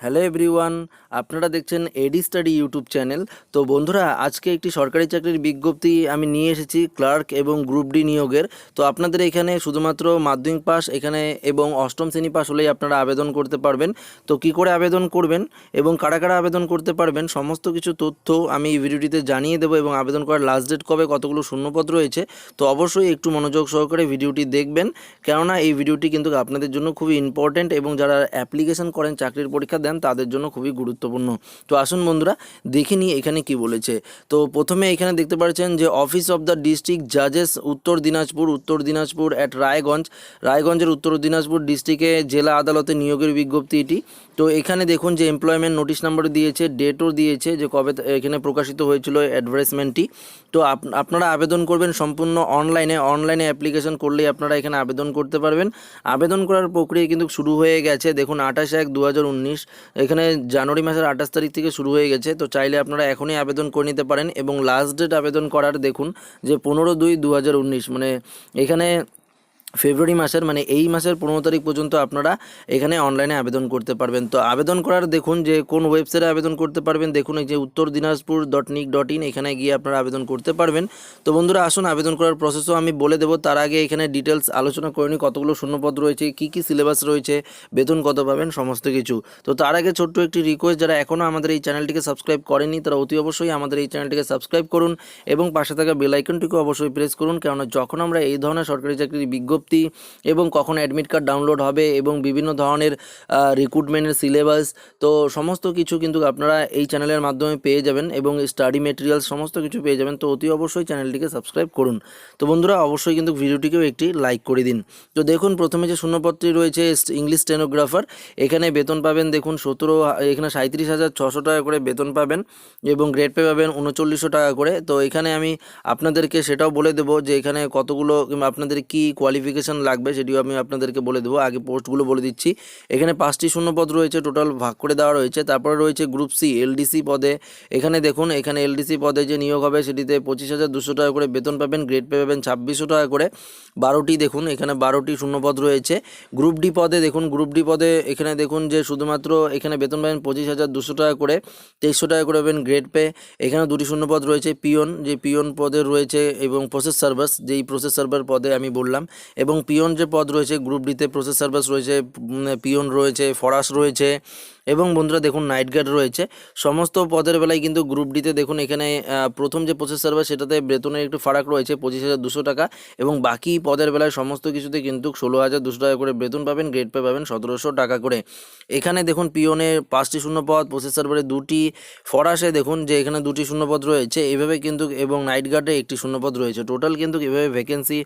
Hello everyone, আপনারা দেখছেন এডি study YouTube channel. তো বন্ধুরা, আজকে একটি সরকারি চাকরির বিজ্ঞপ্তি আমি নিয়ে এসেছি ক্লার্ক এবং গ্রুপ ডি নিয়োগের। তো আপনাদের এখানে শুধুমাত্র মাধ্যমিক পাস, এখানে এবং অষ্টম শ্রেণি পাস হলেই আপনারা আবেদন করতে পারবেন। তো কি করে আবেদন করবেন এবং কারা কারা আবেদন করতে পারবেন, সমস্ত কিছু তথ্য আমি এই ভিডিওটিতে জানিয়ে দেবো এবং আবেদন করার লাস্ট ডেট কবে কতগুলো শূন্যপদ রয়েছে। তো অবশ্যই একটু মনোযোগ সহকারে ভিডিওটি দেখবেন। কেননা এই ভিডিওটি কিন্তু আপনাদের জন্য খুবই ইম্পর্ট্যান্ট এবং যারা অ্যাপ্লিকেশন করেন চাকরির পরীক্ষা দেন তাদের জন্য খুবই গুরুত্বপূর্ণ। তো আসুন বন্ধুরা, দেখে নিই এখানে কি বলেছে। তো প্রথমে এখানে দেখতে পাচ্ছেন যে অফিস অফ দ্য ডিস্ট্রিক্ট জাজেস উত্তর দিনাজপুর উত্তর দিনাজপুর অ্যাট রায়গঞ্জ রায়গঞ্জের উত্তর দিনাজপুর ডিস্ট্রিক্টে জেলা আদালতে নিয়োগের বিজ্ঞপ্তি এটি। তো এখানে দেখুন যে এমপ্লয়মেন্ট নোটিশ নাম্বার দিয়েছে ডেটও দিয়েছে যে কবে এখানে প্রকাশিত হয়েছিল অ্যাডভার্টাইজমেন্টটি তো আপ- আপনারা আবেদন করবেন সম্পূর্ণ অনলাইনে অনলাইনে অ্যাপ্লিকেশন করলেই আপনারা এখানে আবেদন করতে পারবেন। আবেদন করার প্রক্রিয়া কিন্তু শুরু হয়ে গেছে, দেখুন আঠাশ এক দু এখানে জানুয়ারি মাসের আঠাশ তারিখ থেকে শুরু হয়ে গেছে, তো চাইলে আপনারা এখনই আবেদন করে নিতে পারেন এবং লাস্ট ডেট আবেদন করার দেখুন যে পনেরো দুই দু মানে এখানে ফেব্রুয়ারি মাসের মানে এই মাসের পনেরো তারিখ পর্যন্ত আপনারা এখানে অনলাইনে আবেদন করতে পারবেন। তো আবেদন করার দেখুন যে কোন ওয়েবসাইটে আবেদন করতে পারবেন, দেখুন এই যে Uttar Dinajpur dot nic dot in এখানে গিয়ে আপনারা আবেদন করতে পারবেন। তো বন্ধুরা, আসুন আবেদন করার প্রসেসও আমি বলে দেবো। তার আগে এখানে ডিটেলস আলোচনা করে নিই, কতগুলো শূন্যপদ রয়েছে, কী কী সিলেবাস রয়েছে, বেতন কত পাবেন, সমস্ত কিছু। তো তার আগে ছোট্ট একটি রিকোয়েস্ট যারা এখনও আমাদের এই চ্যানেলটিকে সাবস্ক্রাইব করেনি তারা অতি অবশ্যই আমাদের এই চ্যানেলটিকে সাবস্ক্রাইব করুন এবং পাশে থাকা বেল আইকনটিকে অবশ্যই প্রেস করুন। কেননা যখন আমরা এই ধরনের সরকারি চাকরির বিজ্ঞপ্তি এবং কখন অ্যাডমিট কার্ড ডাউনলোড হবে এবং বিভিন্ন ধরনের রিক্রুটমেন্টের সিলেবাস তো সমস্ত কিছু কিন্তু আপনারা এই চ্যানেলের মাধ্যমে পেয়ে যাবেন এবং স্টাডি মেটেরিয়ালস সমস্ত কিছু পেয়ে যাবেন। তো অতি অবশ্যই চ্যানেলটিকে সাবস্ক্রাইব করুন। তো বন্ধুরা, অবশ্যই কিন্তু ভিডিওটিকেও একটি লাইক করে দিন। তো দেখুন, প্রথমে যে শূন্যপত্রটি রয়েছে ইংলিশ স্টেনোগ্রাফার এখানে বেতন পাবেন দেখুন সতেরো, এখানে সাঁত্রিশ হাজার ছশো টাকা করে বেতন পাবেন এবং গ্রেড পে পাবেন উনচল্লিশশো টাকা করে। তো এখানে আমি আপনাদেরকে সেটাও বলে দেবো যে এখানে কতগুলো কিংবা আপনাদের কি কোয়ালিফিকেশান লাগবে, সেটিও আমি আপনাদেরকে বলে দেবো। আগে পোস্টগুলো বলে দিচ্ছি। এখানে পাঁচটি শূন্যপদ রয়েছে টোটাল ভাগ করে দেওয়া রয়েছে। তারপরে রয়েছে গ্রুপ সি এলডিসি পদে। এখানে দেখুন, এখানে এলডিসি পদে যে নিয়োগ হবে, সেটিতে পঁচিশ হাজার দুশো টাকা করে বেতন পাবেন গ্রেড পে পাবেন ছাব্বিশশো টাকা করে। বারোটি দেখুন, এখানে বারোটি শূন্যপদ রয়েছে। গ্রুপ ডি পদে দেখুন গ্রুপ ডি পদে এখানে দেখুন যে শুধুমাত্র এখানে বেতন পাবেন পঁচিশ হাজার দুশো টাকা করে, তেইশশো টাকা করে পাবেন গ্রেড পে এখানে দুটি শূন্যপদ রয়েছে পিয়ন যে পিয়ন পদে রয়েছে এবং প্রসেস সার্ভাস যেই প্রসেস সার্ভার পদে আমি বললাম। এবং পিয়ন যে পদ রয়েছে গ্রুপ ডিতে প্রসেস সার্ভিস রয়েছে পিয়ন রয়েছে ফরাস রয়েছে এবং বন্ধুরা দেখুন নাইট গার্ড রয়েছে। সমস্ত পদের বেলায় কিন্তু গ্রুপ ডিতে দেখুন এখানে প্রথম যে প্রসেস সার্ভার সেটাতে বেতনের একটু ফারাক রয়েছে, পঁচিশ হাজার দুশো টাকা এবং বাকি পদের বেলায় সমস্ত কিছুতে কিন্তু ষোলো হাজার দুশো টাকা করে বেতন পাবেন গ্রেড পে পাবেন সতেরোশো টাকা করে। এখানে দেখুন পিওনে পাঁচটি শূন্যপদ প্রসেস সার্ভারে দুটি, ফরাসে দেখুন যে এখানে দুটি শূন্যপদ রয়েছে, এভাবে কিন্তু এবং নাইট গার্ডে একটি শূন্যপদ রয়েছে। টোটাল কিন্তু এভাবে ভ্যাকেন্সি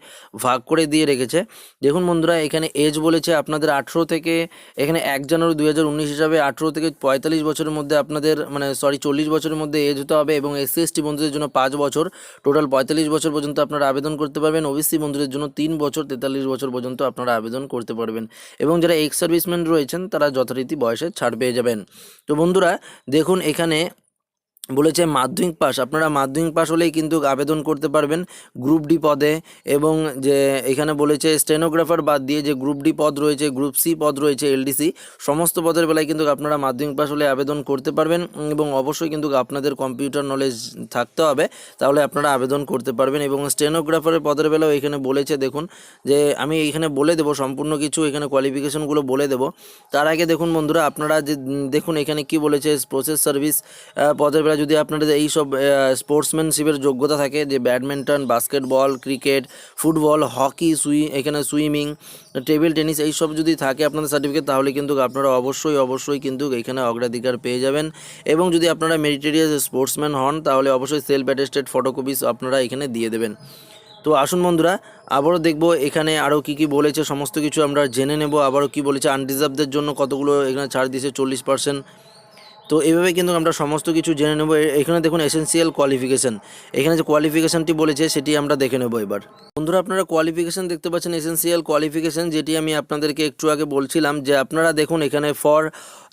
ভাগ করে দিয়ে রেখেছে। দেখুন বন্ধুরা এখানে এজ বলেছে আপনাদের আঠেরো থেকে, এখানে এক জানুয়ারি দুই হাজার উনিশ হিসাবে আঠেরো থেকে পঁয়তাল্লিশ বছরের মধ্যে আপনাদের মানে সরি চল্লিশ বছরের মধ্যে এজ হতে হবে এবং এসসি এসটি বন্ধুদের জন্য পাঁচ বছর। টোটাল পঁয়তাল্লিশ বছর পর্যন্ত আপনারা আবেদন করতে পারবেন। ওবিসি বন্ধুদের জন্য তিন বছর, তেতাল্লিশ বছর পর্যন্ত আপনারা আবেদন করতে পারবেন। এবং যারা এক্স সার্ভিসম্যান রয়েছেন, তারা যথারীতি বয়সে ছাড় পেয়ে যাবেন। তো বন্ধুরা, দেখুন এখানে বলেছে মাধ্যমিক পাস আপনারা মাধ্যমিক পাস হলেই কিন্তু আবেদন করতে পারবেন গ্রুপ ডি পদে এবং যে এখানে বলেছে স্টেনোগ্রাফার বাদ দিয়ে যে গ্রুপ ডি পদ রয়েছে, গ্রুপ সি পদ রয়েছে এলডিসি সমস্ত পদের বেলায় কিন্তু আপনারা মাধ্যমিক পাস হলে আবেদন করতে পারবেন এবং অবশ্যই কিন্তু আপনাদের কম্পিউটার নলেজ থাকতে হবে। তাহলে আপনারা আবেদন করতে পারবেন এবং স্টেনোগ্রাফারের পদের বেলাও এখানে বলেছে, দেখুন, যে আমি এখানে বলে দেবো সম্পূর্ণ কিছু, এখানে কোয়ালিফিকেশনগুলো বলে দেবো। তার আগে দেখুন বন্ধুরা, আপনারা যে, দেখুন এখানে কি বলেছে প্রসেস সার্ভিস পদের বেলা যদি আপনাদের এই সব স্পোর্টসম্যানশিপের যোগ্যতা থাকে, যে badminton basketball cricket football hockey সুই এখানে সুইমিং টেবিল টেনিস এই সব যদি থাকে আপনাদের সার্টিফিকেট তাহলে কিন্তু আপনারা অবশ্যই অবশ্যই কিন্তু এখানে অগ্রাধিকার পেয়ে যাবেন। এবং যদি আপনারা মেরিটেরিয়াস স্পোর্টসম্যান হন, তাহলে অবশ্যই সেলফ অ্যাটেস্টেড ফটোকপিস আপনারা এখানে দিয়ে দেবেন। তো আসুন বন্ধুরা, আবারও দেখব এখানে আরও কি কি বলেছে, সমস্ত কিছু আমরা জেনে নেব। আবারও কি বলেছে আনরিজার্ভদের জন্য কতগুলো এখানে ছাড় দিয়েছে, চল্লিশ পার্সেন্ট তো এইভাবে কিন্তু আমরা সমস্ত কিছু জেনে নেব। এখানে দেখুন এসেন্সিয়াল কোয়ালিফিকেশন এখানে যে কোয়ালিফিকেশনটি বলেছে, সেটি আমরা দেখে নেব এবার। বন্ধুরা, আপনারা কোয়ালিফিকেশন দেখতে পাচ্ছেন এসেন্সিয়াল কোয়ালিফিকেশন যেটি আমি আপনাদেরকে একটু আগে বলছিলাম যে আপনারা দেখুন এখানে ফর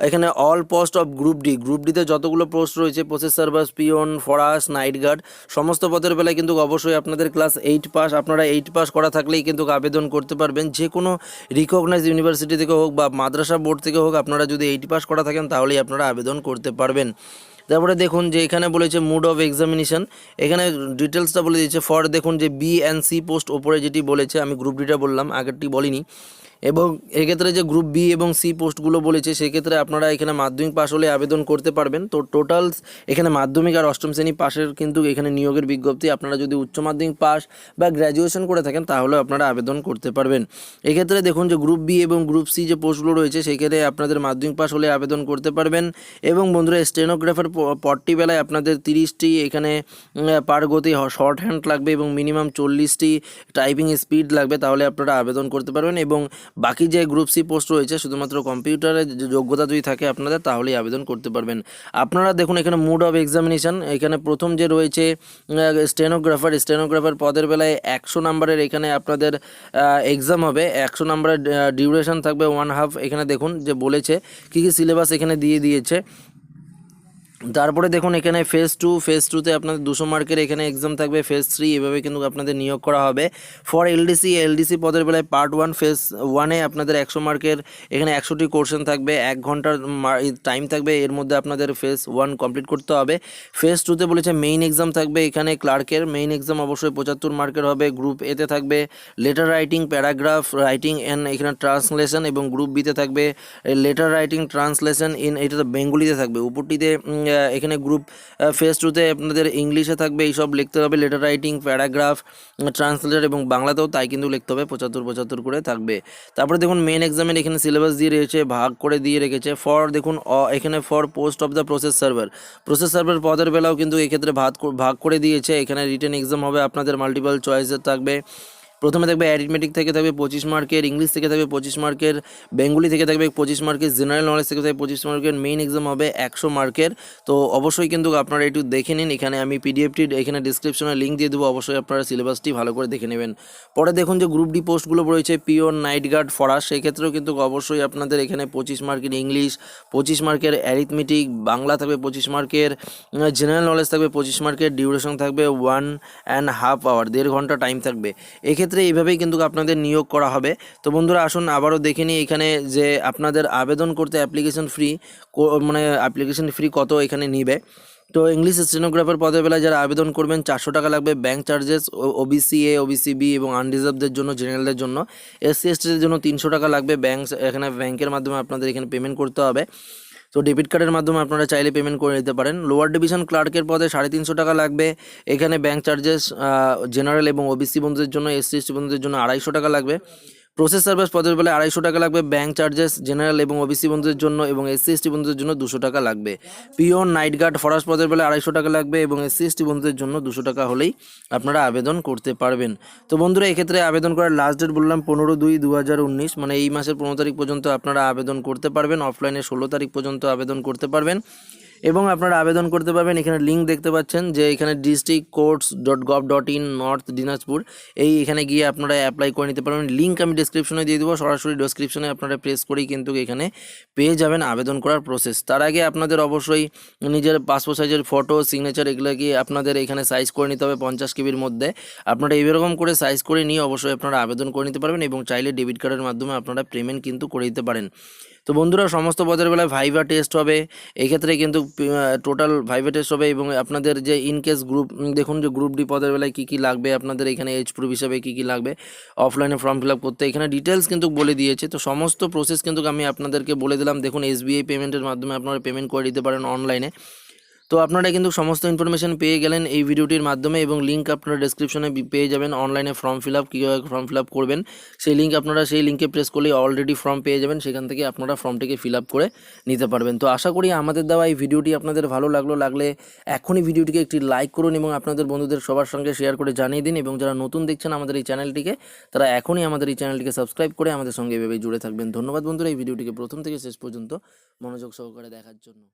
এখানে all post of group D group ডিতে যতগুলো পোস্ট রয়েছে প্রসেস সার্ভাস পিওন ফরাস নাইট গার্ড সমস্ত পদের বেলায় কিন্তু অবশ্যই আপনাদের ক্লাস এইট পাস আপনারা এইট পাস করা থাকলেই কিন্তু আবেদন করতে পারবেন। যে কোনো রিকগনাইজ ইউনিভার্সিটি থেকে হোক বা মাদ্রাসা বোর্ড থেকে হোক, আপনারা যদি এইট পাস করা থাকেন, তাহলেই আপনারা আবেদন করতে পারবেন। তারপরে দেখুন যে এখানে বলেছে মুড অফ এক্সামিনেশান এখানে ডিটেলসটা বলে দিয়েছে। ফর দেখুন যে বি অ্যান্ড সি পোস্ট ওপরে যেটি বলেছে, আমি গ্রুপ ডিটা বললাম, আগেরটি বলিনি। এবং এক্ষেত্রে যে গ্রুপ বি এবং সি পোস্টগুলো বলেছে, সেক্ষেত্রে আপনারা এখানে মাধ্যমিক পাশ হলে আবেদন করতে পারবেন। তো টোটাল এখানে মাধ্যমিক আর অষ্টম শ্রেণি পাশের কিন্তু এখানে নিয়োগের বিজ্ঞপ্তি। আপনারা যদি উচ্চ মাধ্যমিক পাশ বা গ্র্যাজুয়েশন করে থাকেন তাহলে আপনারা আবেদন করতে পারবেন। এক্ষেত্রে দেখুন যে গ্রুপ বি এবং গ্রুপ সি যে পোস্টগুলো রয়েছে, সেক্ষেত্রে আপনাদের মাধ্যমিক পাস হলে আবেদন করতে পারবেন। এবং বন্ধুরা স্টেনোগ্রাফার পটটি বেলায় আপনাদের তিরিশটি এখানে পার গতি শর্ট হ্যান্ড লাগবে এবং মিনিমাম চল্লিশটি টাইপিং স্পিড লাগবে, তাহলে আপনারা আবেদন করতে পারবেন। এবং বাকি যে গ্রুপ সি পোস্ট রয়েছে শুধুমাত্র কম্পিউটারে যোগ্যতা যদি থাকে আপনাদের, তাহলেই আবেদন করতে পারবেন। আপনারা দেখুন এখানে মুড অফ এক্সামিনেশন এখানে প্রথম যে রয়েছে স্টেনোগ্রাফার স্টেনোগ্রাফার পদের বেলায় একশো নাম্বারের এখানে আপনাদের এক্সাম হবে। একশো নাম্বারের ডিউরেশন থাকবে ওয়ান হাফ এখানে দেখুন যে বলেছে, কী কী সিলেবাস এখানে দিয়ে দিয়েছে। তারপরে দেখুন, এখানে ফেজ টু ফেজ টুতে আপনাদের দুশো মার্কের এখানে এক্সাম থাকবে ফেজ থ্রি এভাবে কিন্তু আপনাদের নিয়োগ করা হবে। ফর এলডিসি এলডিসি পদের বেলায় পার্ট ওয়ান ফেজ ওয়ানে আপনাদের একশো মার্কের এখানে একশোটি কোর্শন থাকবে, এক ঘণ্টার টাইম থাকবে, এর মধ্যে আপনাদের ফেজ ওয়ান কমপ্লিট করতে হবে। ফেজ টুতে বলেছে মেইন এক্সাম থাকবে এখানে ক্লার্কের মেইন এক্সাম অবশ্যই পঁচাত্তর মার্কের হবে গ্রুপ এতে থাকবে letter writing paragraph writing and এখানে ট্রান্সলেশন এবং গ্রুপ বিতে থাকবে লেটার রাইটিং ট্রান্সলেশন ইন এটা তো বেঙ্গলিতে থাকবে, উপরটিতে এখানে গ্রুপ ফেস টুতে আপনাদের ইংলিশে থাকবে, এইসব লিখতে হবে লেটার রাইটিং প্যারাগ্রাফ ট্রান্সলেটার এবং বাংলাতেও তাই কিন্তু লিখতে হবে, পঁচাত্তর পঁচাত্তর করে থাকবে। তারপরে দেখুন মেন এক্সামের এখানে সিলেবাস দিয়ে রয়েছে, ভাগ করে দিয়ে রেখেছে ফর দেখুন এখানে for post of the process server process server পদের বেলাও কিন্তু এক্ষেত্রে ভাগ ভাগ করে দিয়েছে, এখানে রিটেন এক্সাম হবে, আপনাদের মাল্টিপল চয়েসের থাকবে। প্রথমে থাকবে অ্যারিথমেটিক থেকে থাকবে পঁচিশ মার্কের ইংলিশ থেকে থাকবে পঁচিশ মার্কের বেঙ্গলি থেকে থাকবে পঁচিশ মার্কের জেনারেল নলেজ থেকে থাকবে পঁচিশ মার্কের মেইন এক্সাম হবে একশো মার্কের তো অবশ্যই কিন্তু আপনারা একটু দেখে নিন, এখানে আমি পিডিএফটি এখানে ডিসক্রিপশনে লিঙ্ক দিয়ে দেবো, অবশ্যই আপনারা সিলেবাসটি ভালো করে দেখে নেবেন। পরে দেখুন যে গ্রুপ ডি পোস্টগুলো রয়েছে পিওর নাইট গার্ড ফরাস সেই ক্ষেত্রেও কিন্তু অবশ্যই আপনাদের এখানে পঁচিশ মার্কের ইংলিশ পঁচিশ মার্কের অ্যারিথমেটিক বাংলা থাকবে পঁচিশ মার্কের জেনারেল নলেজ থাকবে পঁচিশ মার্কের ডিউরেশন থাকবে ওয়ান অ্যান্ড হাফ আওয়ার দেড় ঘণ্টা টাইম থাকবে। এক্ষেত্রে এইভাবেই কিন্তু আপনাদের নিয়োগ করা হবে। তো বন্ধুরা, আসুন আবারও দেখে নিই এখানে যে আপনাদের আবেদন করতে অ্যাপ্লিকেশন ফ্রি মানে অ্যাপ্লিকেশন ফ্রি কত এখানে নিবে। তো ইংলিশ স্টেনোগ্রাফার পদের বেলায় যারা আবেদন করবেন, চারশো টাকা লাগবে bank charges OBC A OBC B এবং আনরিজার্ভদের জন্য জেনারেলদের জন্য। এসসি এসটিদের জন্য তিনশো টাকা লাগবে। ব্যাঙ্ক এখানে ব্যাংকের মাধ্যমে আপনাদের এখানে পেমেন্ট করতে হবে। তো ডেবিট কার্ডের মাধ্যমে আপনারা চাইলে পেমেন্ট করে নিতে পারেন। লোয়ার ডিভিশন ক্লার্কের পদে সাড়ে তিনশো টাকা লাগবে। এখানে ব্যাঙ্ক চার্জেস জেনারেল এবং ওবিসি বন্ধুদের জন্য এসসি এসটি বন্ধুদের জন্য আড়াইশো টাকা লাগবে। প্রসেস সার্ভিস পদের বেলায় আড়াইশো টাকা লাগবে ব্যাঙ্ক চার্জেস জেনারেল এবং ওবিসি বন্ধুদের জন্য এবং এসসি এসটি বন্ধুদের জন্য দুশো টাকা লাগবে। পিওন নাইট গার্ড ফরাস পদের বেলায় আড়াইশো টাকা লাগবে এবং এসসি এসটি বন্ধুদের জন্য দুশো টাকা হলেই আপনারা আবেদন করতে পারবেন। তো বন্ধুরা, এক্ষেত্রে আবেদন করার লাস্ট ডেট বললাম পনেরো দুই দু হাজার উনিশ মানে এই মাসের পনেরো তারিখ পর্যন্ত আপনারা আবেদন করতে পারবেন। অফলাইনে ষোলো তারিখ পর্যন্ত আবেদন করতে পারবেন। এবং আপনারা আবেদন করতে পারবেন। এখানে লিঙ্ক দেখতে পাচ্ছেন যে এখানে district courts dot gov dot in north Dinajpur. এই এখানে গিয়ে আপনারা অ্যাপ্লাই করে নিতে পারবেন। লিঙ্ক আমি ডিসক্রিপশনে দিয়ে দেবো। সরাসরি ডিসক্রিপশনে আপনারা প্রেস করেই কিন্তু এখানে পেয়ে যাবেন আবেদন করার প্রসেস তার আগে আপনাদের অবশ্যই নিজের পাসপোর্ট সাইজের ফটো সিগনেচার এগুলো গিয়ে আপনাদের এখানে সাইজ করে নিতে হবে পঞ্চাশ কেবির মধ্যে। আপনারা এইরকম করে সাইজ করে নিয়ে অবশ্যই আপনারা আবেদন করে নিতে পারবেন এবং চাইলে ডেবিট কার্ডের মাধ্যমে আপনারা পেমেন্ট কিন্তু করে দিতে পারেন। তো বন্ধুরা, সমস্ত পদের বেলায় ভাইভা টেস্ট হবে। এক্ষেত্রে কিন্তু টোটাল ভাইভা টেস্ট হবে এবং আপনাদের যে ইন কেস গ্রুপ দেখুন যে গ্রুপ ডি পদের বেলায় কী কী লাগবে, আপনাদের এখানে এজ প্রুফ হিসাবে কী কী লাগবে অফলাইনে ফর্ম ফিল করতে। এখানে ডিটেলস কিন্তু বলে দিয়েছে। তো সমস্ত প্রসেস কিন্তু আমি আপনাদেরকে বলে দিলাম। দেখুন এসবিআই পেমেন্টের মাধ্যমে আপনারা পেমেন্ট করে দিতে পারেন অনলাইনে তো আপনারা কিন্তু সমস্ত ইনফরমেশন পেয়ে গেলেন এই ভিডিওটির মাধ্যমে এবং লিঙ্ক আপনারা ডেসক্রিপশনে পেয়ে যাবেন। অনলাইনে ফর্ম ফিল আপ কীভাবে ফর্ম ফিল আপ করবেন, সেই লিঙ্ক আপনারা সেই লিঙ্কে প্রেস করলেই অলরেডি ফর্ম পেয়ে যাবেন। সেখান থেকে আপনারা ফর্মটিকে ফিল আপ করে নিতে পারবেন। তো আশা করি আমাদের দেওয়া এই ভিডিওটি আপনাদের ভালো লাগল। লাগলে এখনই ভিডিওটিকে একটি লাইক করুন এবং আপনাদের বন্ধুদের সবার সঙ্গে শেয়ার করে জানিয়ে দিন এবং যারা নতুন দেখছেন আমাদের এই চ্যানেলটিকে তারা এখনই আমাদের এই চ্যানেলটিকে সাবস্ক্রাইব করে আমাদের সঙ্গে এভাবেই জুড়ে থাকবেন। ধন্যবাদ বন্ধুরা, এই ভিডিওটিকে প্রথম থেকে শেষ পর্যন্ত মনোযোগ সহকারে দেখার জন্য।